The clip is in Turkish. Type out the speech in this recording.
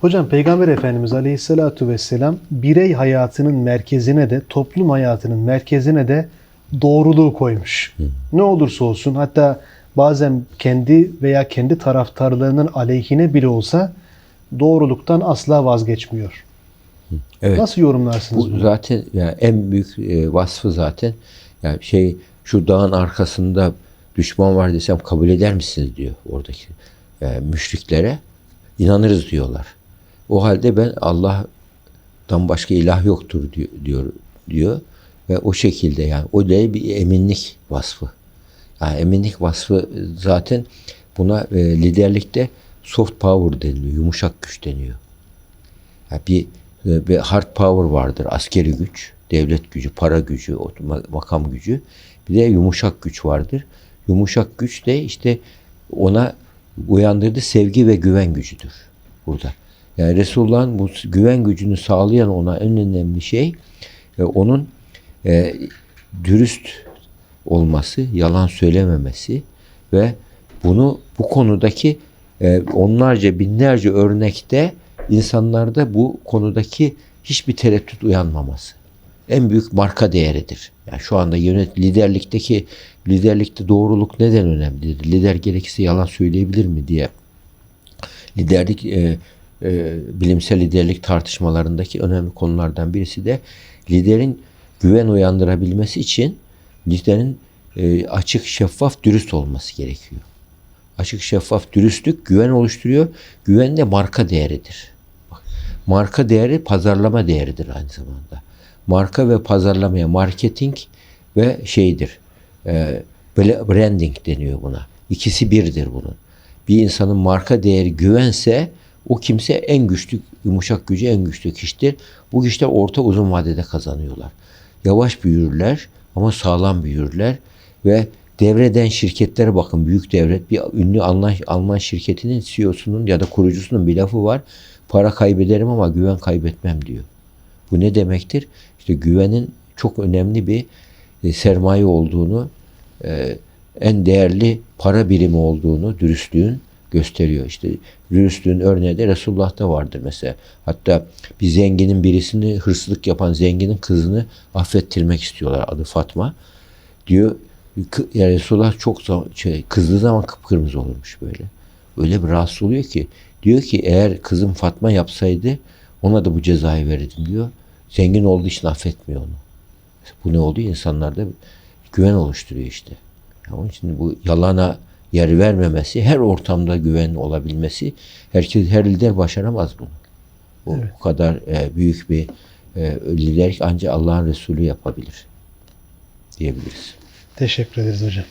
Hocam Peygamber Efendimiz Aleyhisselatü Vesselam birey hayatının merkezine de toplum hayatının merkezine de doğruluğu koymuş. Ne olursa olsun hatta bazen kendi veya kendi taraftarlarının aleyhine bile olsa doğruluktan asla vazgeçmiyor. Evet. Nasıl yorumlarsınız Bu bunu? zaten yani en büyük e, vasfı zaten yani şey şu dağın arkasında düşman var desem kabul eder misiniz diyor oradaki e, müşriklere. inanırız diyorlar. O halde ben Allah'tan başka ilah yoktur diyor, diyor diyor ve o şekilde yani o da bir eminlik vasfı. Yani eminlik vasfı zaten buna e, liderlikte soft power deniliyor, yumuşak güç deniyor. Ya bir, e, bir hard power vardır. Askeri güç, devlet gücü, para gücü, makam gücü. Bir de yumuşak güç vardır. Yumuşak güç de işte ona uyandırdığı sevgi ve güven gücüdür burada. Yani Resulullah'ın bu güven gücünü sağlayan ona en önemli şey e, onun e, dürüst olması, yalan söylememesi ve bunu bu konudaki e, onlarca binlerce örnekte insanlarda bu konudaki hiçbir tereddüt uyanmaması. En büyük marka değeridir. Yani şu anda yönet liderlikteki liderlikte doğruluk neden önemlidir? Lider gerekirse yalan söyleyebilir mi diye liderlik e, e, bilimsel liderlik tartışmalarındaki önemli konulardan birisi de liderin güven uyandırabilmesi için liderin e, açık, şeffaf, dürüst olması gerekiyor. Açık, şeffaf, dürüstlük güven oluşturuyor. Güven de marka değeridir. Marka değeri pazarlama değeridir aynı zamanda. Marka ve pazarlamaya marketing ve şeydir. E, branding deniyor buna. İkisi birdir bunun. Bir insanın marka değeri güvense o kimse en güçlü, yumuşak gücü en güçlü kişidir. Bu kişiler orta uzun vadede kazanıyorlar. Yavaş büyürler ama sağlam büyürler ve devreden şirketlere bakın büyük devlet bir ünlü Alman, Alman şirketinin CEO'sunun ya da kurucusunun bir lafı var. Para kaybederim ama güven kaybetmem diyor. Bu ne demektir? İşte güvenin çok önemli bir e, sermaye olduğunu, e, en değerli para birimi olduğunu dürüstlüğün gösteriyor. İşte dürüstlüğün örneği de Resulullah'ta vardır mesela. Hatta bir zenginin birisini hırsızlık yapan zenginin kızını affettirmek istiyorlar. Adı Fatma. Diyor yani Resulullah çok şey, kızdığı zaman kıpkırmızı olurmuş böyle. Öyle bir rahatsız oluyor ki diyor ki eğer kızım Fatma yapsaydı ona da bu cezayı verirdim diyor. Zengin olduğu için affetmiyor onu. Bu ne oluyor? İnsanlarda güven oluşturuyor işte. Ya Onun için bu yalana yer vermemesi, her ortamda güven olabilmesi, herkes her lider başaramaz bunu. Bu, bu kadar e, büyük bir e, liderlik ancak Allah'ın Resulü yapabilir diyebiliriz. Teşekkür ederiz hocam.